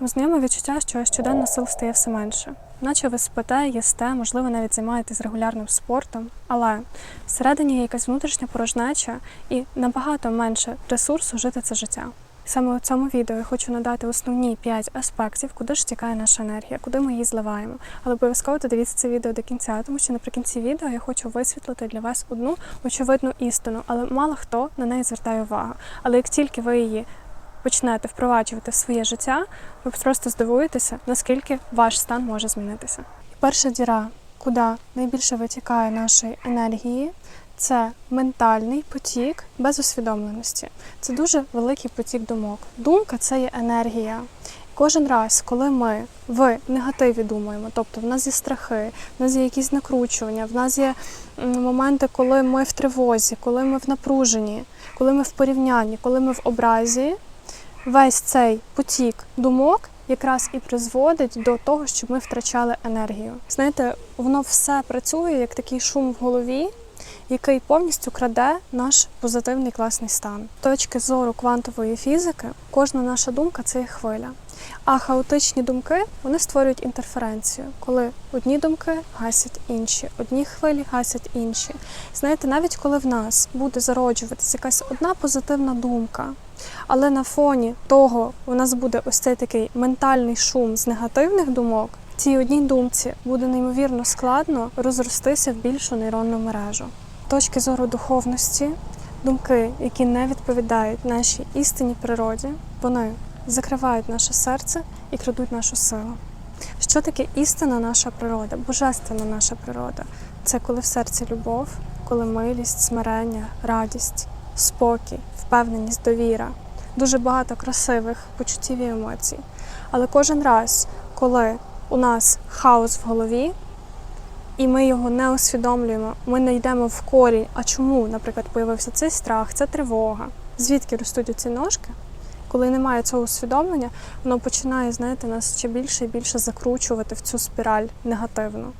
Знайоме відчуття, що щоденно сил стає все менше. Наче ви спите, їсте, можливо, навіть займаєтесь регулярним спортом, але всередині є якась внутрішня порожнеча і набагато менше ресурсу жити це життя. Саме у цьому відео я хочу надати основні 5 аспектів, куди ж тікає наша енергія, куди ми її зливаємо. Але обов'язково додивіться це відео до кінця, тому що наприкінці відео я хочу висвітлити для вас одну очевидну істину, але мало хто на неї звертає увагу. Але як тільки ви її почнете впроваджувати в своє життя, ви просто здивуєтеся, наскільки ваш стан може змінитися. Перша діра, куди найбільше витікає нашої енергії, це ментальний потік без усвідомленості. Це дуже великий потік думок. Думка це є енергія. Кожен раз, коли ми в негативі думаємо, тобто в нас є страхи, в нас є якісь накручування, в нас є моменти, коли ми в тривозі, коли ми в напруженні, коли ми в порівнянні, коли ми в образі, весь цей потік думок якраз і призводить до того, щоб ми втрачали енергію. Знаєте, воно все працює як такий шум в голові, який повністю краде наш позитивний класний стан. Точки зору квантової фізики, кожна наша думка це є хвиля. А хаотичні думки вони створюють інтерференцію, коли одні думки гасять інші, одні хвилі гасять інші. Знаєте, навіть коли в нас буде зароджуватися якась одна позитивна думка, але на фоні того у нас буде ось цей такий ментальний шум з негативних думок, цій одній думці буде неймовірно складно розростися в більшу нейронну мережу. Точки зору духовності, думки, які не відповідають нашій істинній природі, вони закривають наше серце і крадуть нашу силу. Що таке істинна наша природа, божественна наша природа? Це коли в серці любов, коли милість, смирення, радість, спокій, впевненість, довіра. Дуже багато красивих почуттів і емоцій. Але кожен раз, коли у нас хаос в голові, і ми його не усвідомлюємо, ми не йдемо в корінь. А чому, наприклад, появився цей страх, ця тривога? Звідки ростуть ці ножки? Коли немає цього усвідомлення, воно починає, знаєте, нас ще більше і більше закручувати в цю спіраль негативну.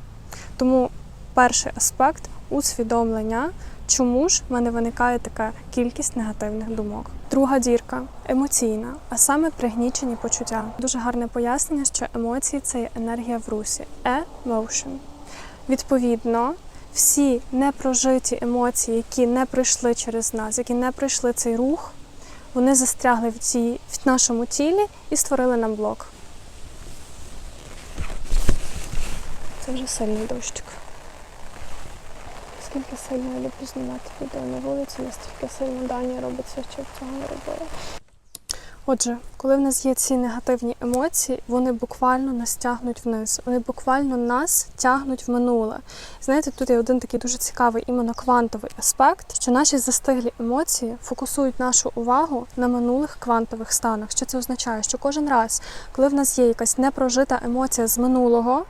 Тому перший аспект усвідомлення, чому ж в мене виникає така кількість негативних думок. Друга дірка емоційна, а саме пригнічені почуття. Дуже гарне пояснення, що емоції це енергія в русі. Emotion. Відповідно, всі непрожиті емоції, які не пройшли через нас, які не пройшли цей рух, вони застрягли в, цій, в нашому тілі і створили нам блок. Це вже сильний дощик. Скільки сильно я люблю знімати відео на вулиці, настільки сильно Даня робиться, щоб цього не робила. Отже, коли в нас є ці негативні емоції, вони буквально нас тягнуть вниз, вони буквально нас тягнуть в минуле. Знаєте, тут є один такий дуже цікавий іменно квантовий аспект, що наші застиглі емоції фокусують нашу увагу на минулих квантових станах. Що це означає? Що кожен раз, коли в нас є якась непрожита емоція з минулого,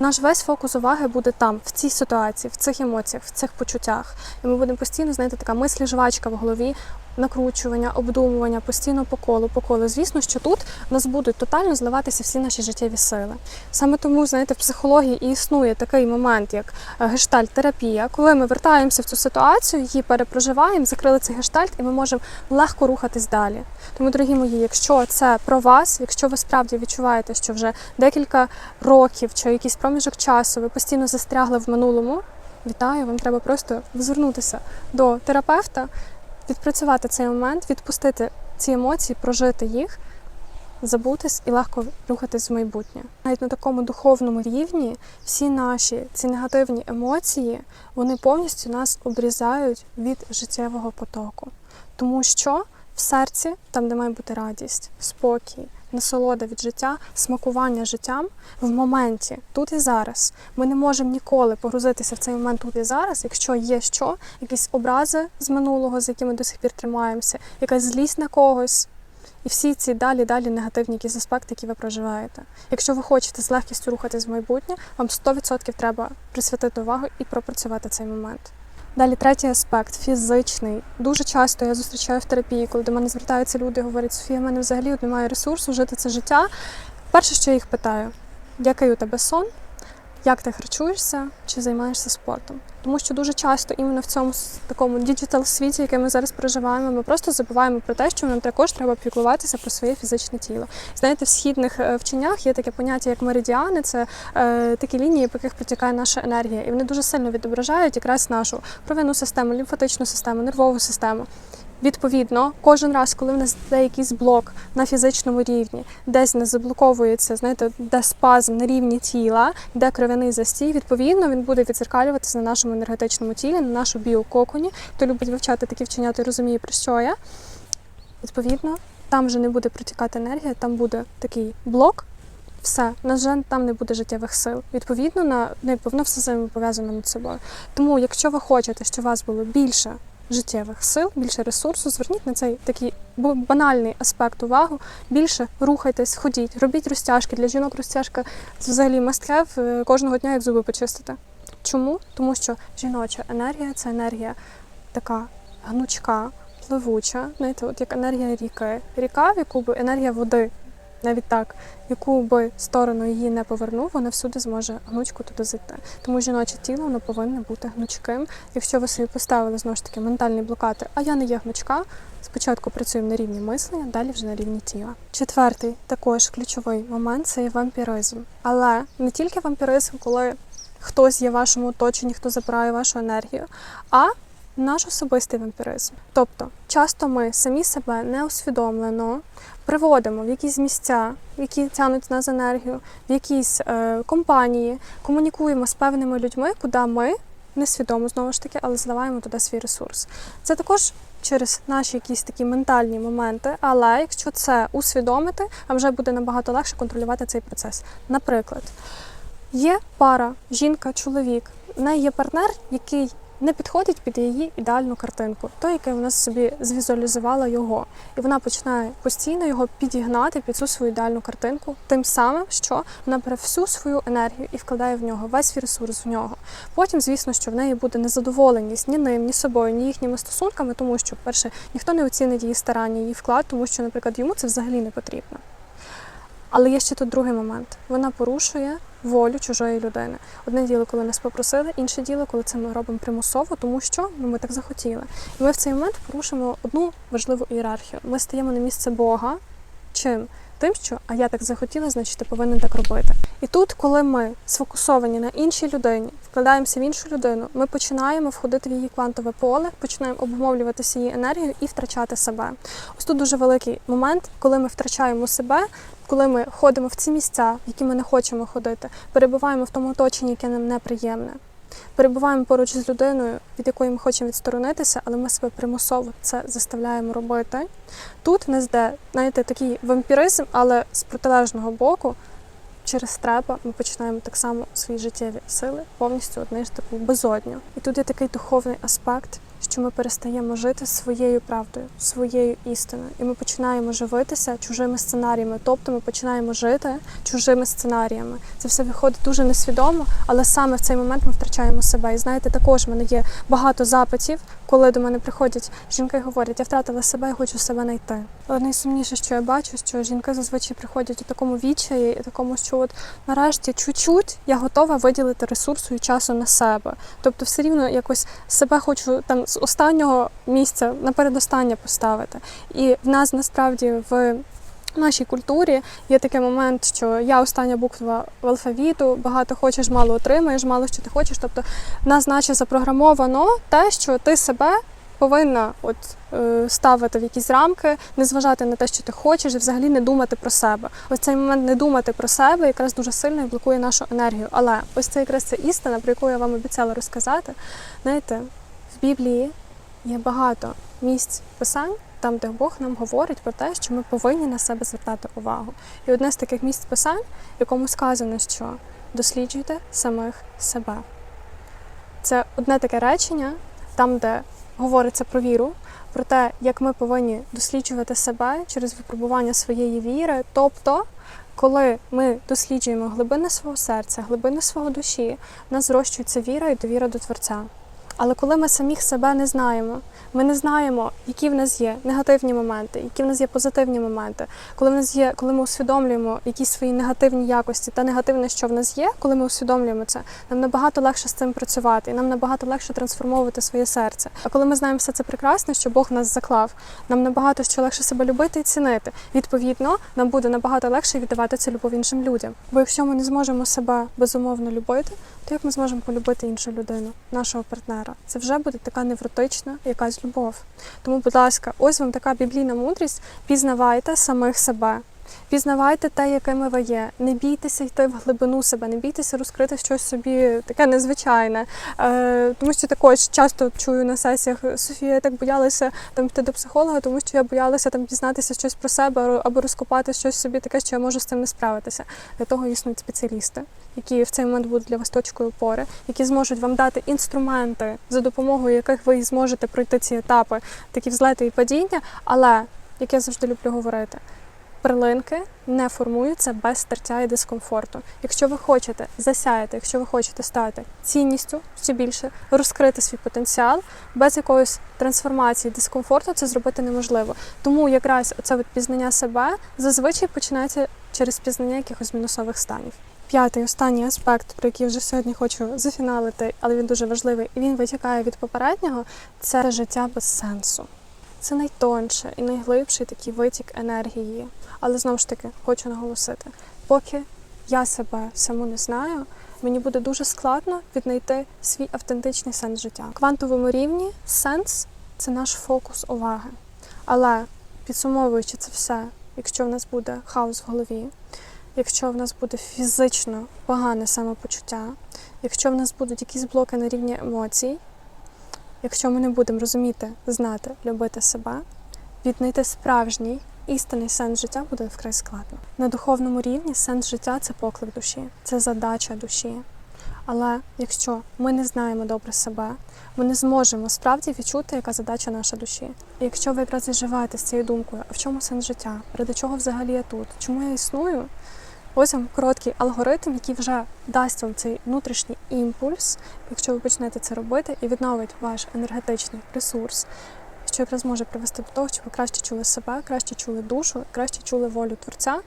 наш весь фокус уваги буде там, в цій ситуації, в цих емоціях, в цих почуттях. І ми будемо постійно, знаєте, така мислі-жвачка в голові, накручування, обдумування, постійно по колу, по колу. Звісно, що тут в нас будуть тотально зливатися всі наші життєві сили. Саме тому, знаєте, в психології і існує такий момент, як е, гештальт-терапія, коли ми вертаємося в цю ситуацію, її перепроживаємо, закрили цей гештальт, і ми можемо легко рухатись далі. Тому, дорогі мої, якщо це про вас, якщо ви справді відчуваєте, що вже декілька років чи якийсь проміжок часу ви постійно застрягли в минулому, вітаю, вам треба просто звернутися до терапевта, відпрацювати цей момент, відпустити ці емоції, прожити їх, забутись і легко рухатись в майбутнє. Навіть на такому духовному рівні всі наші ці негативні емоції вони повністю нас обрізають від життєвого потоку. Тому що в серці, там, де має бути радість, спокій, насолода від життя, смакування життям в моменті, тут і зараз. Ми не можемо ніколи погрузитися в цей момент тут і зараз, якщо є що, якісь образи з минулого, з якими до сих пір тримаємося, якась злість на когось. І всі ці далі далі негативні якісь аспекти, які ви проживаєте. Якщо ви хочете з легкістю рухатись в майбутнє, вам 100% треба присвятити увагу і пропрацювати цей момент. Далі третій аспект фізичний. Дуже часто я зустрічаю в терапії, коли до мене звертаються люди і говорять, Софія, в мене взагалі немає ресурсу жити це життя. Перше, що я їх питаю, який у тебе сон? Як ти харчуєшся чи займаєшся спортом. Тому що дуже часто іменно в цьому такому діджитал світі, який ми зараз проживаємо, ми просто забуваємо про те, що нам також треба піклуватися про своє фізичне тіло. Знаєте, в східних е, вченнях є таке поняття, як меридіани, це е, такі лінії, по яких протікає наша енергія, і вони дуже сильно відображають якраз нашу кров'яну систему, лімфатичну систему, нервову систему. Відповідно, кожен раз, коли в нас йде якийсь блок на фізичному рівні, десь не заблоковується, знаєте, де спазм на рівні тіла, де кров'яний застій, відповідно, він буде відзеркалюватися на нашому енергетичному тілі, на нашому біококоні. Хто любить вивчати такі вчення, той розуміє, про що я. Відповідно, там вже не буде протікати енергія, там буде такий блок. Все, на жаль, там не буде життєвих сил. Відповідно, на ну, воно все взаємопов'язано між собою. Тому, якщо ви хочете, щоб у вас було більше життєвих сил, більше ресурсу, зверніть на цей такий банальний аспект увагу. Більше рухайтесь, ходіть, робіть розтяжки. Для жінок розтяжка це взагалі е, кожного дня, як зуби почистити. Чому? Тому що жіноча енергія це енергія така гнучка, пливуча, знаєте, от як енергія ріки. Ріка, в яку би енергія води, навіть так, яку би сторону її не повернув, вона всюди зможе гнучку туди зайти. Тому жіноче тіло воно повинно бути гнучким. Якщо ви собі поставили знову ж таки ментальні блокади, а я не є гнучка, спочатку працюємо на рівні мислення, далі вже на рівні тіла. Четвертий також ключовий момент це є вампіризм. Але не тільки вампіризм, коли хтось є в вашому оточенні, хто забирає вашу енергію, а наш особистий вампіризм. Тобто, часто ми самі себе неусвідомлено приводимо в якісь місця, які тягнуть нас енергію, в якісь е, компанії, комунікуємо з певними людьми, куди ми несвідомо знову ж таки, але зливаємо туди свій ресурс. Це також через наші якісь такі ментальні моменти, але якщо це усвідомити, вам вже буде набагато легше контролювати цей процес. Наприклад, є пара, жінка, чоловік, в неї є партнер, який не підходить під її ідеальну картинку, той, який вона собі звізуалізувала його, і вона починає постійно його підігнати під цю свою ідеальну картинку, тим самим, що вона бере всю свою енергію і вкладає в нього весь свій ресурс в нього. Потім, звісно, що в неї буде незадоволеність ні ним, ні собою, ні їхніми стосунками, тому що, перше, ніхто не оцінить її старання, її вклад, тому що, наприклад, йому це взагалі не потрібно. Але є ще тут другий момент: вона порушує волю чужої людини. Одне діло, коли нас попросили, інше діло, коли це ми робимо примусово, тому що ну, ми так захотіли. І ми в цей момент порушимо одну важливу ієрархію. Ми стаємо на місце Бога. Чим? Тим, що а я так захотіла, значить ти повинен так робити. І тут, коли ми сфокусовані на іншій людині, вкладаємося в іншу людину, ми починаємо входити в її квантове поле, починаємо обумовлюватися її енергією і втрачати себе. Ось тут дуже великий момент, коли ми втрачаємо себе, коли ми ходимо в ці місця, в які ми не хочемо ходити, перебуваємо в тому оточенні, яке нам неприємне. Перебуваємо поруч з людиною, від якої ми хочемо відсторонитися, але ми себе примусово це заставляємо робити. Тут не зде, де, знаєте, такий вампіризм, але з протилежного боку, через треба ми починаємо так само свої життєві сили повністю одне ж таку безодню. І тут є такий духовний аспект, що ми перестаємо жити своєю правдою, своєю істиною, і ми починаємо живитися чужими сценаріями. Тобто ми починаємо жити чужими сценаріями. Це все виходить дуже несвідомо, але саме в цей момент ми втрачаємо себе. І знаєте, також в мене є багато запитів, коли до мене приходять жінки говорять, я втратила себе, я хочу себе знайти. Але найсумніше, що я бачу, що жінки зазвичай приходять у такому відчаї, і такому, що от нарешті чуть-чуть я готова виділити ресурсу і часу на себе. Тобто, все рівно якось себе хочу там з останнього місця на передостання поставити. І в нас насправді в нашій культурі є такий момент, що я остання буква в алфавіту, багато хочеш, мало отримаєш, мало що ти хочеш. Тобто в нас наче запрограмовано те, що ти себе повинна от е, ставити в якісь рамки, не зважати на те, що ти хочеш, і взагалі не думати про себе. Ось цей момент не думати про себе якраз дуже сильно і блокує нашу енергію. Але ось це якраз ця істина, про яку я вам обіцяла розказати. Знаєте, в Біблії є багато місць писань, там, де Бог нам говорить про те, що ми повинні на себе звертати увагу. І одне з таких місць писань, в якому сказано, що досліджуйте самих себе. Це одне таке речення, там, де говориться про віру, про те, як ми повинні досліджувати себе через випробування своєї віри. Тобто, коли ми досліджуємо глибини свого серця, глибини свого душі, нас зрощується віра і довіра до Творця. Але коли ми самих себе не знаємо, ми не знаємо, які в нас є негативні моменти, які в нас є позитивні моменти. Коли в нас є, коли ми усвідомлюємо якісь свої негативні якості та негативне, що в нас є, коли ми усвідомлюємо це, нам набагато легше з цим працювати, і нам набагато легше трансформовувати своє серце. А коли ми знаємо все це прекрасне, що Бог нас заклав, нам набагато що легше себе любити і цінити. Відповідно, нам буде набагато легше віддавати цю любов іншим людям. Бо якщо ми не зможемо себе безумовно любити, то як ми зможемо полюбити іншу людину, нашого партнера? Це вже буде така невротична якась любов. Тому, будь ласка, ось вам така біблійна мудрість. Пізнавайте самих себе. Пізнавайте те, якими ви є. Не бійтеся йти в глибину себе, не бійтеся розкрити щось собі таке незвичайне. Е, тому що також часто чую на сесіях Софія, я так боялася там піти до психолога, тому що я боялася там дізнатися щось про себе або розкопати щось собі таке, що я можу з цим не справитися. Для того існують спеціалісти, які в цей момент будуть для вас точкою опори, які зможуть вам дати інструменти, за допомогою яких ви зможете пройти ці етапи, такі взлети і падіння. Але як я завжди люблю говорити. Перлинки не формуються без стертя і дискомфорту. Якщо ви хочете засяяти, якщо ви хочете стати цінністю ще більше, розкрити свій потенціал, без якоїсь трансформації, дискомфорту це зробити неможливо. Тому якраз це пізнання себе зазвичай починається через пізнання якихось мінусових станів. П'ятий останній аспект, про який вже сьогодні хочу зафіналити, але він дуже важливий, і він витікає від попереднього, це життя без сенсу. Це найтонше і найглибший такий витік енергії. Але знову ж таки хочу наголосити, поки я себе саму не знаю, мені буде дуже складно віднайти свій автентичний сенс життя. В квантовому рівні сенс це наш фокус уваги. Але підсумовуючи це все, якщо в нас буде хаос в голові, якщо в нас буде фізично погане самопочуття, якщо в нас будуть якісь блоки на рівні емоцій, якщо ми не будемо розуміти, знати, любити себе, віднайти справжній істинний сенс життя буде вкрай складно. На духовному рівні сенс життя це поклик душі, це задача душі. Але якщо ми не знаємо добре себе, ми не зможемо справді відчути, яка задача наша душі. І якщо ви якраз і живете з цією думкою, а в чому сенс життя? Ради чого взагалі я тут? Чому я існую? Ось вам короткий алгоритм, який вже дасть вам цей внутрішній імпульс, якщо ви почнете це робити, і відновить ваш енергетичний ресурс, що якраз може привести до того, щоб ви краще чули себе, краще чули душу, краще чули волю творця.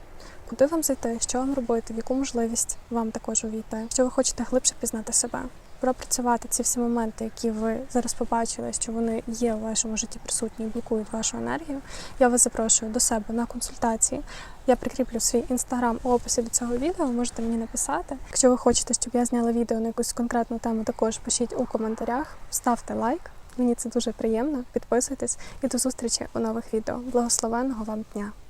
Куди вам зайти, що вам робити, в яку можливість вам також увійти, що ви хочете глибше пізнати себе, пропрацювати ці всі моменти, які ви зараз побачили, що вони є у вашому житті присутні і блокують вашу енергію. Я вас запрошую до себе на консультації. Я прикріплю свій інстаграм у описі до цього відео. Можете мені написати. Якщо ви хочете, щоб я зняла відео на якусь конкретну тему, також пишіть у коментарях, ставте лайк. Мені це дуже приємно. Підписуйтесь і до зустрічі у нових відео. Благословенного вам дня!